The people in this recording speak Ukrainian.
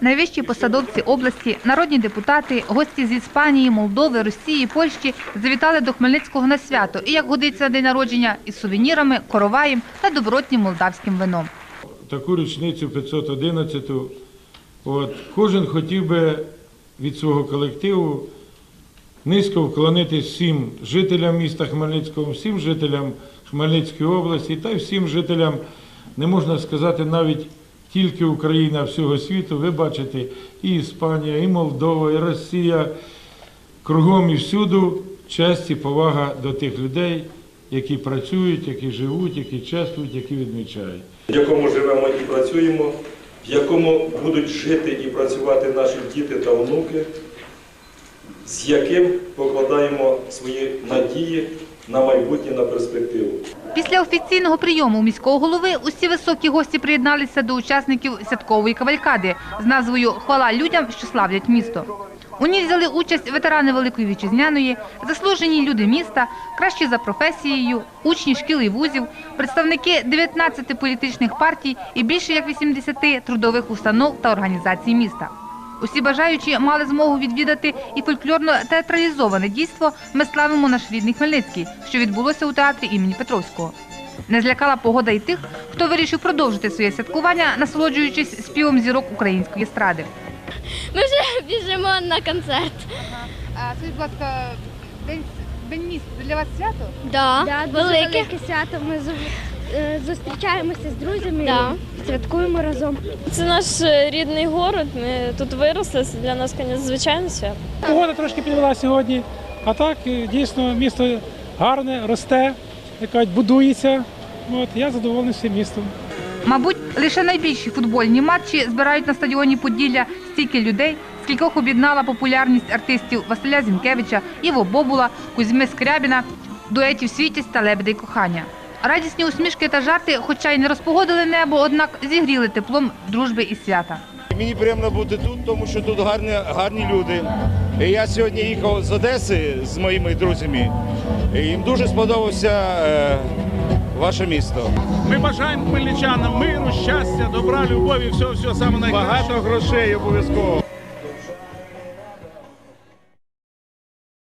Найвищі посадовці області, народні депутати, гості з Іспанії, Молдови, Росії, Польщі завітали до Хмельницького на свято і, як годиться день народження, із сувенірами, короваєм та добротнім молдавським вином. таку річницю 511-ту. От, кожен хотів би від свого колективу низько вклонитись всім жителям міста Хмельницького, всім жителям Хмельницької області та й всім жителям, не можна сказати, навіть тільки Україна, всього світу. Ви бачите і Іспанія, і Молдова, і Росія. Кругом і всюду честь і повага до тих людей, які працюють, які живуть, які чествують, які відмічають. в якому живемо і працюємо, в якому будуть жити і працювати наші діти та онуки, з яким покладаємо свої надії на майбутнє, на перспективу. Після офіційного прийому міського голови усі високі гості приєдналися до учасників святкової кавалькади з назвою Хвала людям, що славлять місто. У ній взяли участь ветерани Великої Вітчизняної, заслужені люди міста, кращі за професією, учні шкіл і вузів, представники 19 політичних партій і більше як 80 трудових установ та організацій міста. Усі бажаючі мали змогу відвідати і фольклорно-театралізоване дійство Ми славимо наш рідний Хмельницький, що відбулося у театрі імені Петровського. Не злякала погода й тих, хто вирішив продовжити своє святкування, насолоджуючись співом зірок української естради. Ми вже біжимо на концерт. А скажіть, будь ласка, день, день міста для вас свято? Да, Да, дуже велике. велике свято. Ми зустрічаємося з друзями Да. і святкуємо разом. Це наш е, рідний город. Ми тут виросли. Це для нас звичайно, звичайне свято. Погода трошки підвела сьогодні, а так е, дійсно місто гарне, росте, як кажуть, будується. От, я задоволений всім містом. Мабуть, лише найбільші футбольні матчі збирають на стадіоні Поділля стільки людей, скількох об'єднала популярність артистів Василя Зінкевича, Іво Бобула, Кузьми Скрябіна, дуетів «Світість» та «Лебеди й кохання. Радісні усмішки та жарти, хоча й не розпогодили небо, однак зігріли теплом дружби і свята. Мені приємно бути тут, тому що тут гарні, гарні люди. І я сьогодні їхав з Одеси з моїми друзями. І їм дуже сподобався е, ваше місто. Ми бажаємо хмельничанам миру, щастя, добра, любові, всього, всього саме найкраще. Багато грошей обов'язково.